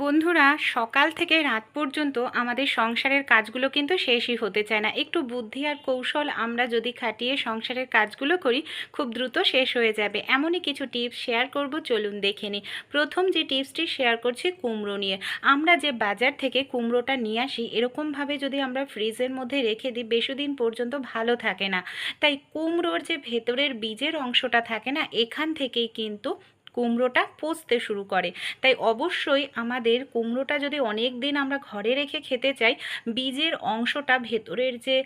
বন্ধুরা, সকাল থেকে রাত পর্যন্ত আমাদের সংসারের কাজগুলো কিন্তু শেষই হতে চায় না। একটু বুদ্ধি আর কৌশল আমরা যদি খাটিয়ে সংসারের কাজগুলো করি, খুব দ্রুত শেষ হয়ে যাবে। এমনই কিছু টিপস শেয়ার করব, চলুন দেখে নিই। প্রথম যে টিপসটি শেয়ার করছি কুমড়ো নিয়ে। আমরা যে বাজার থেকে কুমড়োটা নিয়ে আসি, এরকমভাবে যদি আমরা ফ্রিজের মধ্যে রেখে দিই, বেশি দিন পর্যন্ত ভালো থাকে না। তাই কুমড়োর যে ভেতরের বীজের অংশটা থাকে না, এখান থেকেই কিন্তু কুমড়োটা পচতে শুরু করে। তাই অবশ্যই আমাদের কুমড়োটা যদি অনেক দিন আমরা ঘরে রেখে খেতে চাই, বীজের অংশটা, ভেতরের যে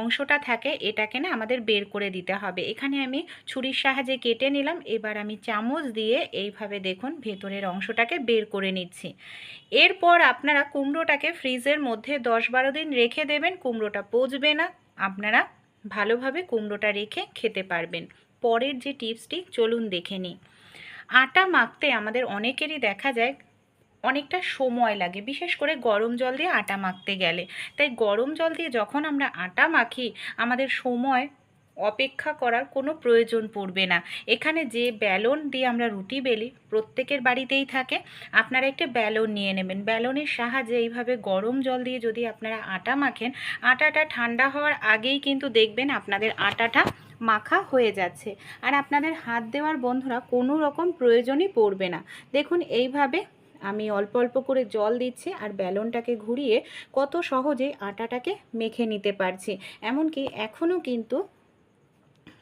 অংশটা থাকে, এটাকে না আমাদের বের করে দিতে হবে। এখানে আমি ছুরির সাহায্যে কেটে নিলাম, এবার আমি চামচ দিয়ে এইভাবে দেখুন ভেতরের অংশটাকে বের করে নিচ্ছি। এরপর আপনারা কুমড়োটাকে ফ্রিজের মধ্যে দশ বারো দিন রেখে দেবেন, কুমড়োটা পচবে না, আপনারা ভালোভাবে কুমড়োটা রেখে খেতে পারবেন। পরের যে টিপসটি, চলুন দেখে নিই। আটা মাখতে আমাদের অনেকেরই দেখা যায় অনেকটা সময় লাগে, বিশেষ করে গরম জল দিয়ে আটা মাখতে গেলে। তাই গরম জল দিয়ে যখন আমরা আটা মাখি, আমাদের সময় অপেক্ষা করার কোনো প্রয়োজন পড়বে না। এখানে যে ব্যালন দিয়ে আমরা রুটি বেলি প্রত্যেকের বাড়িতেই থাকে, আপনারা একটা ব্যালন নিয়ে নেবেন। ব্যালনের সাহায্যে এইভাবে গরম জল দিয়ে যদি আপনারা আটা মাখেন, আটাটা ঠান্ডা হওয়ার আগেই কিন্তু দেখবেন আপনাদের আটাটা মাখা হয়ে যাচ্ছে। আর আপনাদের হাত দেওয়ার বন্ধুরা কোনো রকম প্রয়োজনই পড়বে না। দেখুন, এইভাবে আমি অল্প অল্প করে জল দিচ্ছি আর ব্যালনটাকে ঘুরিয়ে কত সহজেই আটাটাকে মেখে নিতে পারছি। এমনকি এখনও কিন্তু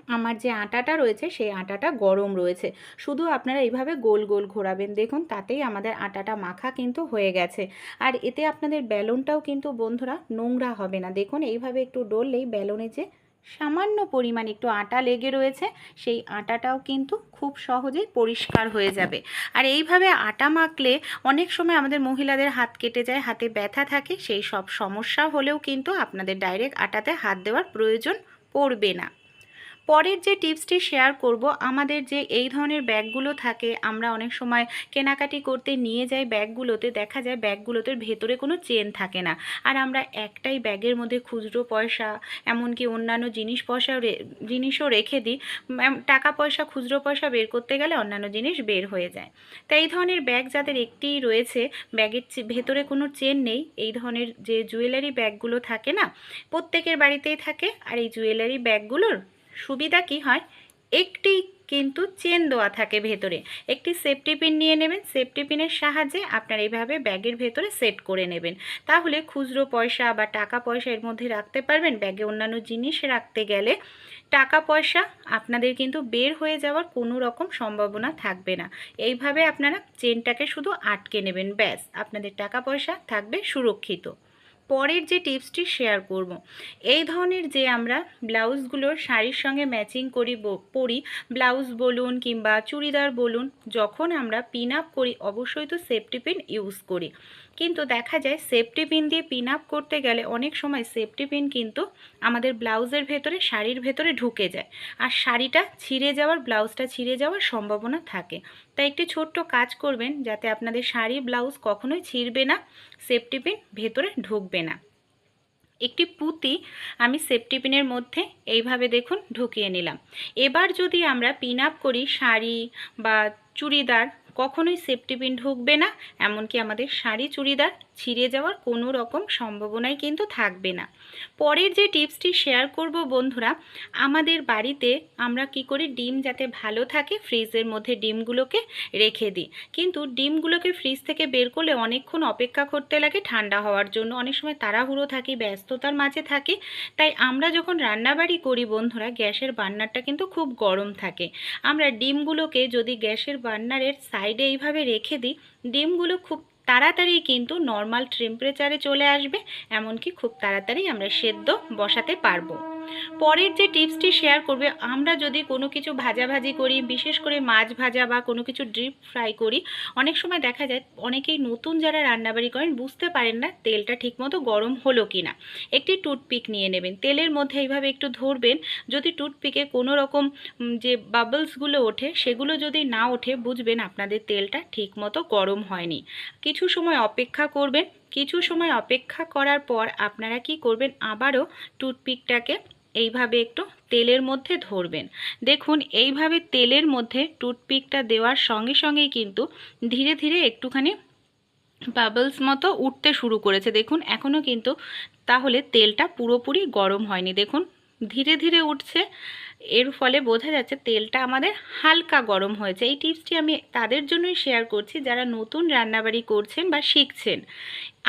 আমার যে আটাটা রয়েছে, সেই আটাটা গরম রয়েছে। শুধু আপনারা এইভাবে গোল গোল ঘোরাবেন। দেখুন, তাতেই আমাদের আটাটা মাখা কিন্তু হয়ে গেছে। আর এতে আপনাদের ব্যালনটাও কিন্তু বন্ধুরা নোংরা হবে না। দেখুন, এইভাবে একটু ডললেই ব্যালনে যে সামান্য পরিমাণ একটু আটা লেগে রয়েছে, সেই আটাটাও কিন্তু খুব সহজেই পরিষ্কার হয়ে যাবে। আর এইভাবে আটা মাখলে অনেক সময় আমাদের মহিলাদের হাত কেটে যায়, হাতে ব্যথা থাকে, সেই সব সমস্যা হলেও কিন্তু আপনাদের ডাইরেক্ট আটাতে হাত দেওয়ার প্রয়োজন পড়বে না। পরের যে টিপসটি শেয়ার করব, আমাদের যে এই ধরনের ব্যাগগুলো থাকে, আমরা অনেক সময় কেনাকাটি করতে নিয়ে যাই ব্যাগগুলোতে, দেখা যায় ব্যাগগুলোতে ভেতরে কোনো চেন থাকে না। আর আমরা একটাই ব্যাগের মধ্যে খুচরো পয়সা, এমনকি অন্যান্য জিনিস পয়সা জিনিসও রেখে দিই টাকা পয়সা, খুচরো পয়সা বের করতে গেলে অন্যান্য জিনিস বের হয়ে যায়। তাই এই ধরনের ব্যাগ যাদের একটিই রয়েছে, ব্যাগের ভেতরে কোনো চেন নেই, এই ধরনের যে জুয়েলারি ব্যাগগুলো থাকে না, প্রত্যেকের বাড়িতেই থাকে, আর এই জুয়েলারি ব্যাগগুলোর সুবিধা কি হয়? একটি কিন্তু চেন দেওয়া থাকে ভেতরে। একটি সেফটি পিন নিয়ে নেবেন। সেফটি পিনের সাহায্যে আপনার এইভাবে ব্যাগের ভেতরে সেট করে নেবেন। তাহলে খুচরো পয়সা বা টাকা পয়সা এর মধ্যে রাখতে পারবেন। ব্যাগে অন্যান্য জিনিস রাখতে গেলে টাকা পয়সা আপনাদের কিন্তু বের হয়ে যাওয়ার কোনো রকম সম্ভাবনা থাকবে না। এইভাবে আপনারা চেনটাকে শুধু আটকে নেবেন। ব্যাস, আপনাদের টাকা পয়সা থাকবে সুরক্ষিত। পরের যে টিপসটি শেয়ার করব। এই ধরনের যে আমরা ব্লাউজগুলোর শাড়ির সঙ্গে ম্যাচিং করি পরি, ব্লাউজ বলুন কিংবা চুড়িদার বলুন, যখন আমরা পিন আপ করি, অবশ্যই তো সেফটি পিন ইউজ করি। কিন্তু দেখা যায় সেফটি পিন দিয়ে পিন আপ করতে গেলে অনেক সময় সেফটি পিন কিন্তু আমাদের ব্লাউজের ভেতরে, শাড়ির ভেতরে ঢুকে যায়। আর শাড়িটা ছিঁড়ে যাওয়ার, ব্লাউজটা ছিঁড়ে যাওয়ার সম্ভাবনা থাকে। তাই একটি ছোট্ট কাজ করবেন যাতে আপনাদের শাড়ি, ব্লাউজ কখনোই ছিঁড়বে না, সেফটি পিন ভেতরে ঢুকবে না। একটি পুঁতি আমি সেফটি পিনের মধ্যে এইভাবে দেখুন ঢুকিয়ে নিলাম। এবার যদি আমরা পিন আপ করি শাড়ি বা চুড়িদার কখনোই সেফটি পিন ঢুকবে না, এমনকি আমাদের শাড়ি চুড়িদার ছিঁড়ে যাওয়ার কোনো রকম সম্ভাবনাই কিন্তু থাকবে না। পরের যে টিপসটি শেয়ার করব বন্ধুরা, আমাদের বাড়িতে আমরা কি করি, ডিম যাতে ভালো থাকে, ফ্রিজের মধ্যে ডিমগুলোকে রেখে দিই। কিন্তু ডিমগুলোকে ফ্রিজ থেকে বের করলে অনেকক্ষণ অপেক্ষা করতে লাগে, ঠান্ডা হওয়ার জন্য। অনেক সময় তাড়াহুড়ো থাকি, ব্যস্ততার মাঝে থাকি। তাই আমরা যখন রান্নাবাড়ি করি বন্ধুরা, গ্যাসের বার্নারটা কিন্তু খুব গরম থাকে। আমরা ডিমগুলোকে যদি গ্যাসের বার্নারের সাইডে এইভাবে রেখে দিই, ডিমগুলো খুব তাড়াতাড়ি কিন্তু নর্মাল টেম্পারেচারে চলে আসবে, এমনকি খুব তাড়াতাড়ি আমরা সেদ্ধ বসাতে পারব। পরের যে টিপসটি শেয়ার করবে, আমরা যদি কোনো কিছু ভাজাভাজি করি, বিশেষ করে মাছ ভাজা বা কোনো কিছু ডিপ ফ্রাই করি, অনেক সময় দেখা যায় অনেকেই নতুন যারা রান্নাবাড়ি করেন বুঝতে পারেন না তেলটা ঠিকমতো গরম হলো কি না একটি টুথপিক নিয়ে নেবেন, তেলের মধ্যে এইভাবে একটু ধরবেন, যদি টুথপিকে কোনো রকম যে বাবলসগুলো ওঠে, সেগুলো যদি না ওঠে, বুঝবেন আপনাদের তেলটা ঠিকমতো গরম হয়নি। কিছু সময় অপেক্ষা করবেন, কিছু সময় অপেক্ষা করার পর আপনারা কি করবেন, আবারও টুথপিকটাকে এইভাবে একটু তেলের মধ্যে ধরবেন। দেখুন, এইভাবে তেলের মধ্যে টুথপিকটা দেওয়ার সঙ্গে সঙ্গেই কিন্তু ধীরে ধীরে একটুখানি বাবলস মতো উঠতে শুরু করেছে। দেখুন, এখনও কিন্তু তাহলে তেলটা পুরোপুরি গরম হয়নি। দেখুন, ধীরে ধীরে উঠছে। এর ফলে বোঝা যাচ্ছে তেলটা আমাদের হালকা গরম হয়েছে। এই টিপসটি আমি তাদের জন্যই শেয়ার করছি, যারা নতুন রান্নাবাড়ি করছেন বা শিখছেন।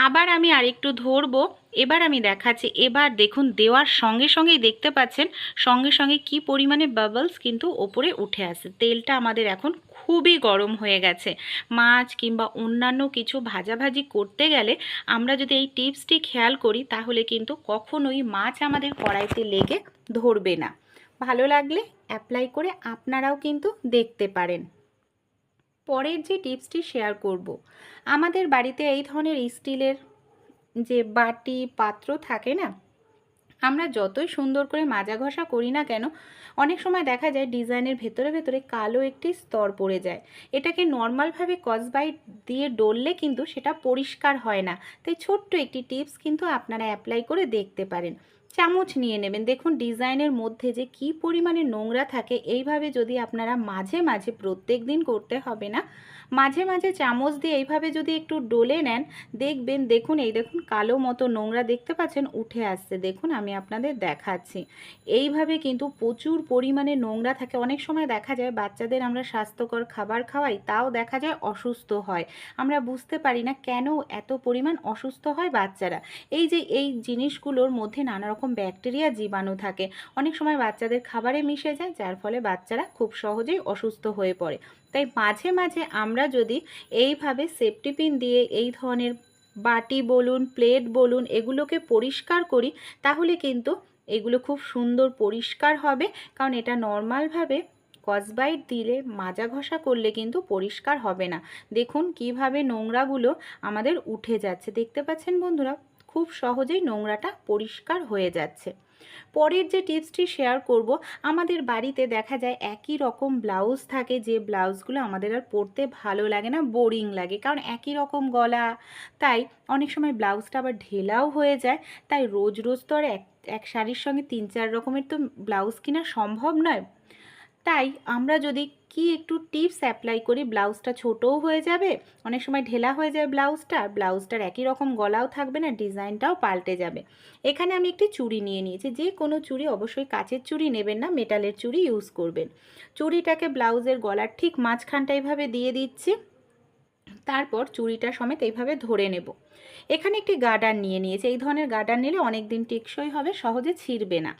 আবার আমি আরেকটু ধরবো। এবার আমি দেখাচ্ছি, এবার দেখুন দেওয়ার সঙ্গে সঙ্গেই দেখতে পাচ্ছেন সঙ্গে সঙ্গে কি পরিমাণে বাবলস কিন্তু ওপরে উঠে আসে। তেলটা আমাদের এখন খুবই গরম হয়ে গেছে। মাছ কিংবা অন্যান্য কিছু ভাজাভাজি করতে গেলে আমরা যদি এই টিপসটি খেয়াল করি তাহলে কিন্তু কখনোই মাছ আমাদের কড়াইতে লেগে ধরবে না। ভালো লাগলে অ্যাপ্লাই করে আপনারাও কিন্তু দেখতে পারেন। পরের যে টিপসটি শেয়ার করব, আমাদের বাড়িতে এই ধরনের স্টিলের যে বাটি পাত্র থাকে না, আমরা যতই সুন্দর করে মাজা ঘষা করি না কেন, অনেক সময় দেখা যায় ডিজাইনের ভেতরে ভেতরে কালো একটি স্তর পড়ে যায়। এটাকে নর্মালভাবে কসবাইট দিয়ে ডললে কিন্তু সেটা পরিষ্কার হয় না। তাই ছোট্ট একটি টিপস কিন্তু আপনারা অ্যাপ্লাই করে দেখতে পারেন। চামচ নিয়ে নেবেন। দেখুন, ডিজাইনের মধ্যে যে কি পরিমাণে নোংরা থাকে, এইভাবে যদি আপনারা মাঝে মাঝে প্রত্যেক দিন করতে হবে না। মাঝে মাঝে চামচ দিয়ে এইভাবে যদি একটু ডলে নেন, দেখবেন, দেখুন, এই দেখুন, কালো মতো নোংরা দেখতে পাচ্ছেন, উঠে আসছে। দেখুন, আমি আপনাদের দেখাচ্ছি। এইভাবে কিন্তু প্রচুর পরিমাণে নোংরা থাকে। অনেক সময় দেখা যায়, বাচ্চাদের আমরা স্বাস্থ্যকর খাবার খাওয়াই, তাও দেখা যায় অসুস্থ হয়। আমরা বুঝতে পারি না কেন এত পরিমাণ অসুস্থ হয় বাচ্চারা। এই যে, এই জিনিসগুলোর মধ্যে নানা রকম ব্যাকটেরিয়া জীবাণু থাকে। অনেক সময় বাচ্চাদের খাবারে মিশে যায়, যার ফলে বাচ্চারা খুব সহজেই অসুস্থ হয়ে পড়ে। তাই মাঝে মাঝে আমরা যদি এইভাবে সেফটি পিন দিয়ে এই ধরনের বাটি বলুন, প্লেট বলুন, এগুলোকে পরিষ্কার করি, তাহলে কিন্তু এগুলো খুব সুন্দর পরিষ্কার হবে। কারণ এটা নর্মালভাবে কসবাইট দিলে, মাজা ঘষা করলে কিন্তু পরিষ্কার হবে না। দেখুন কীভাবে নোংরাগুলো আমাদের উঠে যাচ্ছে। দেখতে পাচ্ছেন বন্ধুরা? খুব সহজেই নোংরাটা পরিষ্কার হয়ে যাচ্ছে। পরের যে টিপসটি শেয়ার করব, আমাদের বাড়িতে দেখা যায় একই রকম ব্লাউজ থাকে, যে ব্লাউজগুলো আমাদের আর পরতে ভালো লাগে না, বোরিং লাগে। কারণ একই রকম গলা, তাই অনেক সময় ব্লাউজটা আবার ঢেলাও হয়ে যায়, তাই রোজ রোজ তো আর এক এক শাড়ির সঙ্গে তিন, চার রকমের তো ব্লাউজ কেনা সম্ভব নয়। তাই আমরা যদি কি একটু টিপস অ্যাপ্লাই করি, ব্লাউজটা ছোটও হয়ে যাবে, অনেক সময় ঢেলা হয়ে যায় ব্লাউজটা, ব্লাউজটার একই রকম গলাও থাকবে না, ডিজাইনটাও পাল্টে যাবে। এখানে আমি একটি চুড়ি নিয়ে নিয়েছি, যে কোনো চুড়ি অবশ্যই কাচের চুড়ি নেবেন না, মেটালের চুড়ি ইউজ করবেন। চুড়িটাকে ব্লাউজের গলার ঠিক মাঝখানটা এভাবে দিয়ে দিচ্ছি। তারপর চুড়িটা সমেত এইভাবে ধরে নেব। এখানে একটি গার্ডার নিয়ে নিয়েছি। এই ধরনের গার্ডার নিলে অনেক দিন টেকসই হবে, সহজে ছিঁড়বে না।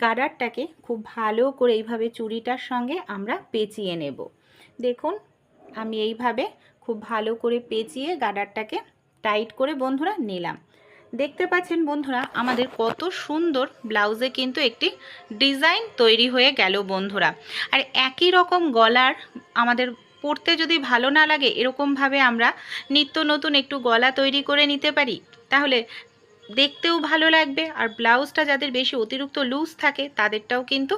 গার্ডারটাকে খুব ভালো করে এইভাবে চুড়িটার সঙ্গে আমরা পেঁচিয়ে নেব। দেখুন, আমি এইভাবে খুব ভালো করে পেঁচিয়ে গার্ডারটাকে টাইট করে বন্ধুরা নিলাম। দেখতে পাচ্ছেন বন্ধুরা, আমাদের কত সুন্দর ব্লাউজে কিন্তু একটি ডিজাইন তৈরি হয়ে গেল বন্ধুরা। আর একই রকম গলার আমাদের পরতে যদি ভালো না লাগে, এরকমভাবে আমরা নিত্য নতুন একটু গলা তৈরি করে নিতে পারি। তাহলে দেখতেও ভালো লাগবে। আর ব্লাউজটা যাদের বেশি অতিরিক্ত লুজ থাকে, তাদেরটাও কিন্তু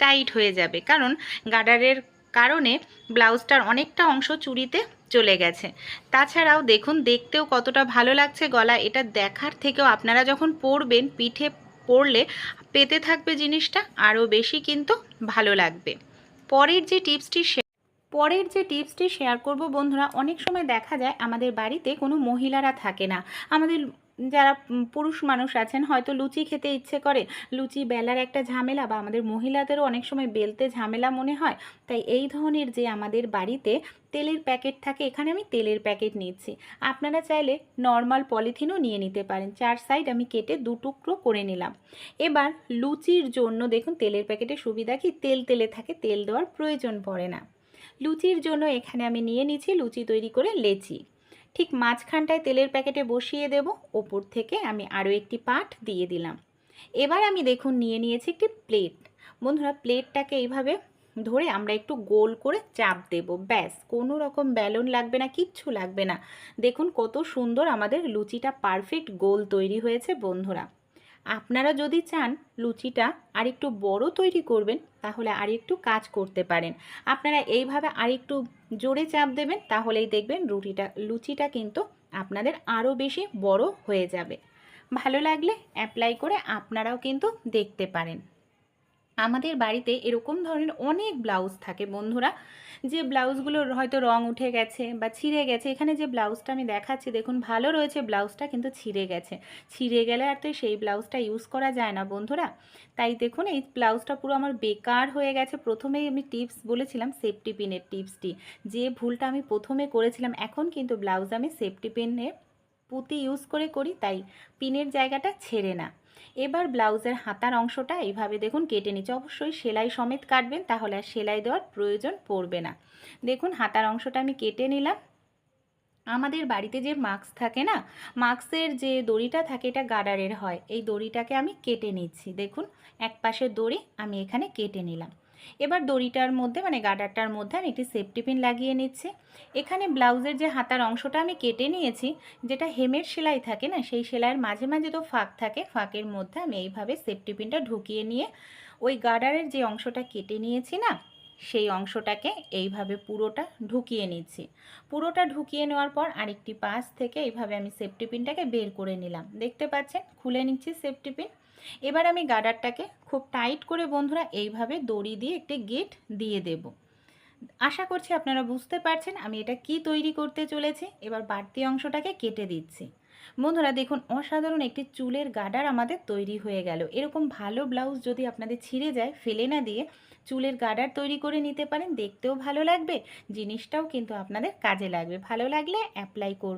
টাইট হয়ে যাবে। কারণ গার্ডারের কারণে ব্লাউজটার অনেকটা অংশ চুরিতে চলে গেছে। তাছাড়াও দেখুন, দেখতেও কতটা ভালো লাগছে গলা। এটা দেখার থেকেও আপনারা যখন পরবেন, পিঠে পরলে পেতে থাকবে জিনিসটা, আরও বেশি কিন্তু ভালো লাগবে। পরের যে টিপসটি পরের যে টিপসটি শেয়ার করব, বন্ধুরা, অনেক সময় দেখা যায় আমাদের বাড়িতে কোনো মহিলারা থাকে না। আমাদের যারা পুরুষ মানুষ আছেন, হয়তো লুচি খেতে ইচ্ছে করে। লুচি বেলার একটা ঝামেলা বা আমাদের মহিলাদেরও অনেক সময় বেলতে ঝামেলা মনে হয়। তাই এই ধরনের যে আমাদের বাড়িতে তেলের প্যাকেট থাকে, এখানে আমি তেলের প্যাকেট নিচ্ছি। আপনারা চাইলে নর্মাল পলিথিনও নিয়ে নিতে পারেন। চার সাইড আমি কেটে দু টুকরো করে নিলাম। এবার লুচির জন্য দেখুন, তেলের প্যাকেটের সুবিধা কি? তেল তেলে থাকে, তেল দেওয়ার প্রয়োজন পড়ে না। লুচির জন্য এখানে আমি নিয়ে নিচ্ছি লুচি তৈরি করে লেচি। ঠিক মাঝখানটায় তেলের প্যাকেটে বসিয়ে দেব, ওপর থেকে আমি আরও একটি পাট দিয়ে দিলাম। এবার আমি দেখুন নিয়ে নিয়েছি একটি প্লেট। বন্ধুরা, প্লেটটাকে এইভাবে ধরে আমরা একটু গোল করে চাপ দেব। ব্যাস, কোনো রকম ব্যালন লাগবে না, কিচ্ছু লাগবে না। দেখুন কত সুন্দর আমাদের লুচিটা পারফেক্ট গোল তৈরি হয়েছে, বন্ধুরা। আপনারা যদি চান লুচিটা আর একটু বড় তৈরি করবেন, তাহলে আর একটু কাজ করতে পারেন। আপনারা এইভাবে আর একটু জোরে চাপ দেবেন, তাহলেই দেখবেন রুটিটা, লুচিটা কিন্তু আপনাদের আরও বেশি বড় হয়ে যাবে। ভালো লাগলে অ্যাপ্লাই করে আপনারাও কিন্তু দেখতে পারেন। আমাদের বাড়িতে এরকম ধরনের অনেক ব্লাউজ থাকে বন্ধুরা। যে ব্লাউজগুলোর হয়তো রং উঠে গেছে বা ছিঁড়ে গেছে, এখানে যে ব্লাউজটা আমি দেখাচ্ছি, দেখুন ভালো রয়েছে ব্লাউজটা কিন্তু ছিঁড়ে গেছে। ছিঁড়ে গেলে আর তো সেই ব্লাউজটা ইউজ করা যায় না বন্ধুরা। তাই দেখুন এই ব্লাউজটা পুরো আমার বেকার হয়ে গেছে। প্রথমেই আমি টিপস বলেছিলাম সেফটি পিনের টিপসটি যে ভুলটা আমি প্রথমে করেছিলাম, এখন কিন্তু ব্লাউজ আমি সেফটি পিনের পুঁতি ইউজ করে করি, তাই পিনের জায়গাটা ছেড়ে না। এবার ব্লাউজের হাতার অংশটা এইভাবে দেখুন কেটে নিচ্ছে। অবশ্যই সেলাই সমেত কাটবেন, তাহলে আর সেলাই দেওয়ার প্রয়োজন পড়বে না। দেখুন হাতার অংশটা আমি কেটে নিলাম। আমাদের বাড়িতে যে মাস্ক থাকে না, মাস্কের যে দড়িটা থাকে এটা গাডারের হয়। এই দড়িটাকে আমি কেটে নিচ্ছি। দেখুন এক পাশের দড়ি আমি এখানে কেটে নিলাম। এবার দড়িটার মধ্যে মানে গার্ডারটার মধ্যে আমি একটি সেফটি পিন লাগিয়ে নিচ্ছি। এখানে ব্লাউজের যে হাতার অংশটা আমি কেটে নিয়েছি, যেটা হেমের সেলাই থাকে না, সেই সেলাইয়ের মাঝে মাঝে তো ফাঁক থাকে, ফাঁকের মধ্যে আমি এইভাবে সেফটি পিনটা ঢুকিয়ে নিয়ে ওই গার্ডারের যে অংশটা কেটে নিয়েছি না, সেই অংশটাকে এইভাবে পুরোটা ঢুকিয়ে নিচ্ছি। পুরোটা ঢুকিয়ে নেওয়ার পর আরেকটি পাশ থেকে এইভাবে আমি সেফটি পিনটাকে বের করে নিলাম। দেখতে পাচ্ছেন? খুলে নিচ্ছি সেফটি পিন এবার আমি গার্ডারটাকে খুব টাইট করে বন্ধুরা এইভাবে দড়ি দিয়ে একটি গেট দিয়ে দেব। আশা করছি আপনারা বুঝতে পারছেন আমি এটা কি তৈরি করতে চলেছি। এবার বাড়তি অংশটাকে কেটে দিচ্ছি। বন্ধুরা দেখুন, অসাধারণ একটি চুলের গার্ডার আমাদের তৈরি হয়ে গেল। এরকম ভালো ব্লাউজ যদি আপনাদের ছিঁড়ে যায়, ফেলে না দিয়ে চুলের গার্ডার তৈরি করে নিতে পারেন। দেখতেও ভালো লাগবে, জিনিসটাও কিন্তু আপনাদের কাজে লাগবে। ভালো লাগলে অ্যাপ্লাই করবেন